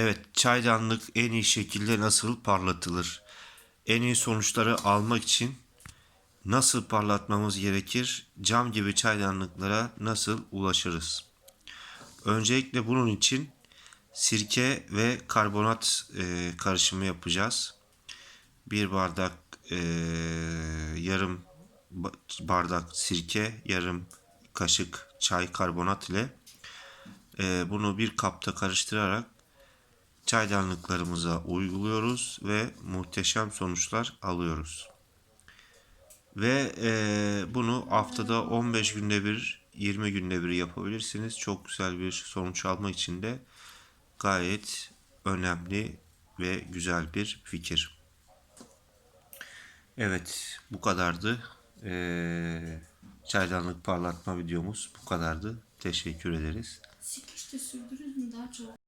Evet, çaydanlık en iyi şekilde nasıl parlatılır? En iyi sonuçları almak için nasıl parlatmamız gerekir? Cam gibi çaydanlıklara nasıl ulaşırız? Öncelikle bunun için sirke ve karbonat e, karışımı yapacağız. Bir bardak e, yarım ba- bardak sirke, yarım kaşık çay karbonat ile e, bunu bir kapta karıştırarak çaydanlıklarımıza uyguluyoruz ve muhteşem sonuçlar alıyoruz. Ve e, bunu haftada 15 günde bir, 20 günde bir yapabilirsiniz. Çok güzel bir sonuç almak için de gayet önemli ve güzel bir fikir. Evet, bu kadardı. E, çaydanlık parlatma videomuz bu kadardı. Teşekkür ederiz. Sıkıştı sürdürürüz mü daha çok?